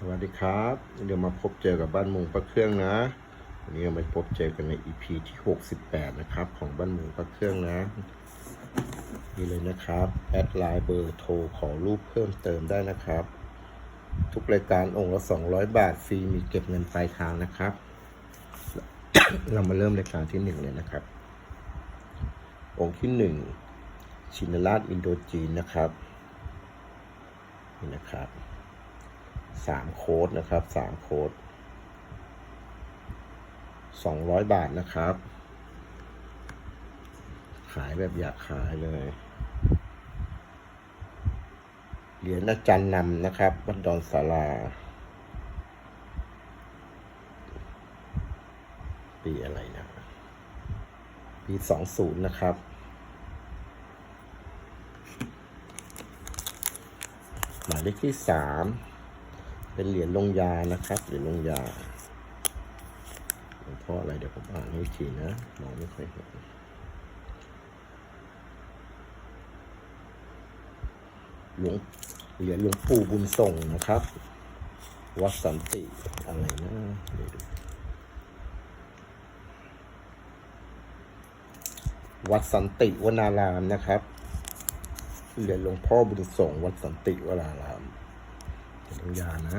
สวัสดีครับ เดี๋ยวมาพบเจอกับบ้านมุงพระเครื่องนะ วันนี้เรามาพบเจอกันใน EP ที่ 68 นะครับ ของบ้านมุงพระเครื่องนะนี่เลยนะครับ แอดไลน์เบอร์โทรขอรูปเพิ่มเติมได้นะครับ ทุกรายการองค์ละ 200 บาทฟรีมีเก็บเงินปลายทางนะครับ เรามาเริ่มรายการที่ 1 เลยนะครับ องค์ที่ 1 ชินราชอินโดจีนนะครับนี่นะครับ สามโค้ดนะครับสามโค้ดสองร้อยบาทนะครับ ขายแบบอยากขายเลย เหรียญอาจารย์นำนะครับวัดดอนสาราปีอะไรนะ ปีสองศูนย์นะครับหมายเลขที่สาม เป็นเหรียญลงยานะครับเหรียญลงยาหลวงพ่ออะไรเดี๋ยวผมอ่านให้อีกทีนะมองไม่ค่อยเห็นหลวงเหรียญหลวงปู่บุญส่งนะครับ วัดสันติอะไรนะวัดสันติวนารามนะครับ เหรียญหลวงพ่อบุญส่ง วัดสันติวนาราม ลงยานะ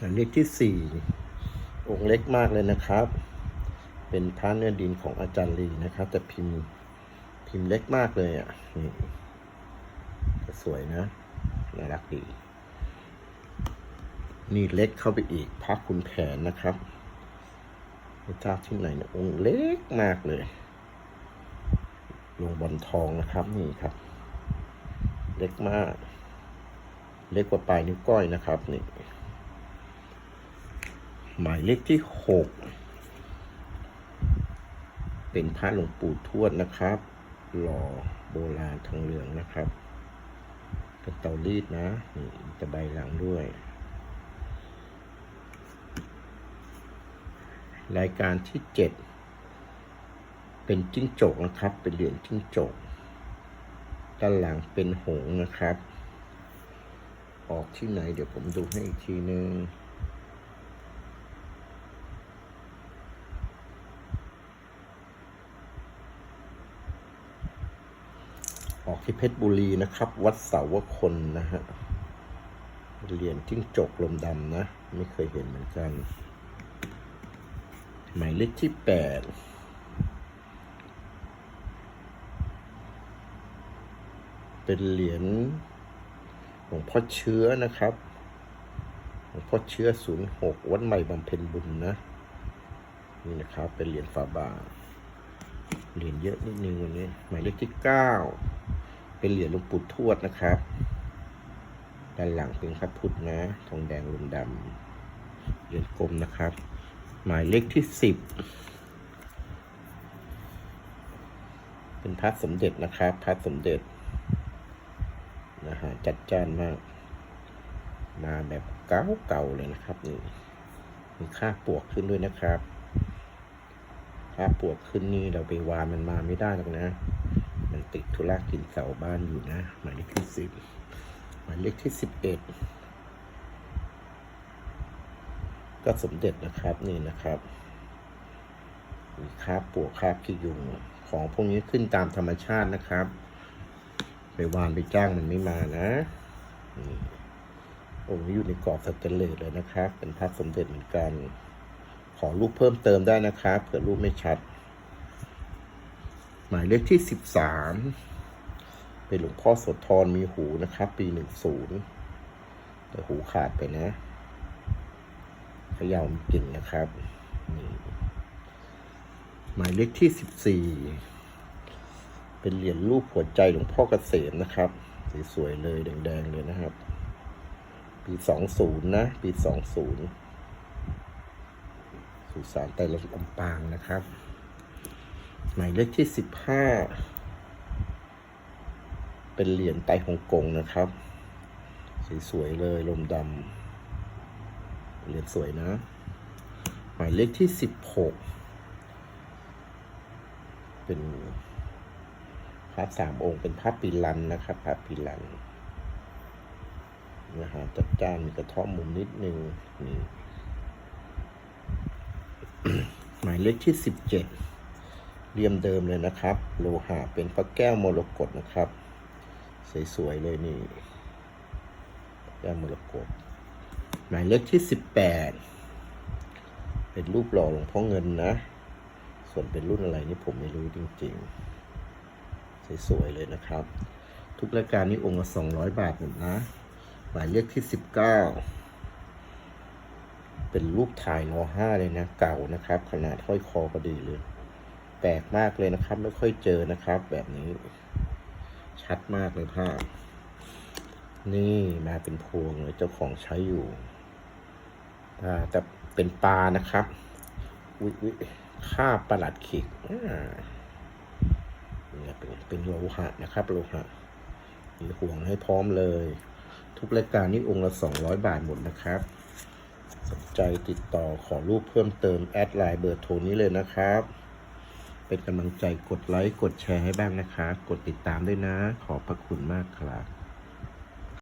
อันนี้ที่สี่องค์เล็กมากเลยนะครับ เป็นพระเนื้อดินของอาจารย์ลีนะครับ แต่พิมพ์พิมพ์เล็กมากเลยอะนี่สวยนะน่ารักดี นี่เล็กเข้าไปอีกพระคุณแผนนะครับไม่ทราบที่ไหนนะองค์เล็กมากเลยลงบอลทองนะครับนี่ครับ เล็กมาก เล็กกว่าปลายนิ้วก้อยนะครับนี่หมายเลขที่หกเป็นพระหลวงปู่ทวดนะครับ หล่อโบราณทองเหลืองนะครับเป็นเตารีดนะนี่จะใบหลังด้วย รายการที่เจ็ดเป็นจิ้งจกนะครับ เป็นเหรียญจิ้งจกด้านหลังเป็นหงนะครับ ออกที่ไหน เดี๋ยวผมดูให้อีกทีนึงออกที่เพชรบุรีนะครับ วัดเสาวคนนะฮะเหรียญจิ้งจกลมดำนะ ไม่เคยเห็นเหมือนกัน หมายเลขที่แปดเป็นเหรียญ หลวงพ่อเชื้อนะครับหลวงพ่อเชื้อศูนย์หกวัดใหม่บำเพ็ญบุญนะ นี่นะครับ เป็นเหรียญฝาบาทเหรียญเยอะนิดนึงวันนี้หมายเลขที่เก้าเป็นเหรียญหลวงปู่ทวดนะครับด้านหลังเป็นพระพุทธนะทองแดงลมดำเหรียญกลมนะครับ หมายเลขที่สิบเป็นพระสมเด็จนะครับพระสมเด็จ นะฮะจัดจ้านมาก มาแบบเก่าเก่าๆเลยนะครับนี่มีค่าปวกขึ้นด้วยนะครับค่าปวกขึ้นนี่เราไปวานมันมาไม่ได้หรอกนะ มันติดธุระกินเสาบ้านอยู่นะหมายเลขที่สิบหมายเลขที่สิบเอ็ดก็สมเด็จนะครับนี่นะครับมีค่าปวกค่าขี้ยุงของพวกนี้ขึ้นตามธรรมชาตินะครับ ไปวานไปจ้างมันไม่มานะองค์นี้อยู่ในกรอบสแตนเลสเลยนะครับ เป็นพระสมเด็จเหมือนกัน ขอรูปเพิ่มเติมได้นะครับเผื่อรูปไม่ชัด หมายเลขที่สิบสามเป็นหลวงพ่อโสธรมีหูนะครับ ปีหนึ่งศูนย์แต่หูขาดไปนะเขย่ามีกลิ่นนะครับหมายเลขที่สิบสี่ เป็นเหรียญรูปหัวใจหลวงพ่อเกษมนะครับ สวยๆเลยแดงๆเลยนะครับ ปีสองศูนย์นะ ปีสองศูนย์สุสานไตรลำปางนะครับ หมายเลขที่สิบห้าเป็นเหรียญไตฮ่องกงนะครับ สวยๆเลยลมดำเหรียญสวยนะ หมายเลขที่สิบหกเป็น ระสามองค์เป็นพระปีลันนะครับพระปีลันนื้อหาจัดจ้านมีกระท่อมมุมนิดนึงนี่หมายเลขที่สิบเจ็ดเรียมเดิมเลยนะครับ โลหะเป็นพระแก้วมรกตนะครับ สวยๆเลยนี่แก้วมรกตหมายเลขที่สิบแปดเป็นรูปหล่อหลวงพ่อเงินนะ ส่วนเป็นรุ่นอะไรนี่ผมไม่รู้จริง ๆ สวยๆเลยนะครับ ทุกรายการนี้องค์ละสองร้อยบาทหมดนะ หมายเลขที่สิบเก้าเป็นรูปถ่ายรอห้าเลยนะ เก่านะครับ ขนาดห้อยคอพอดีเลย แปลกมากเลยนะครับ ไม่ค่อยเจอนะครับ แบบนี้ ชัดมากเลยภาพ นี่มาเป็นพวงเลยเจ้าของใช้อยู่อ่าแต่เป็นปลานะครับ วิวิค่าประหลัดขิกอ่า เป็นโลหะนะครับโลหะมีห่วงให้พร้อมเลย ทุกรายการนี้องค์ละสองร้อยบาทหมดนะครับ สนใจติดต่อขอรูปเพิ่มเติม แอดไลน์เบอร์โทรนี้เลยนะครับ เป็นกำลังใจกดไลค์ กดแชร์ให้บ้างนะครับ กดติดตามด้วยนะ ขอบพระคุณมากครับ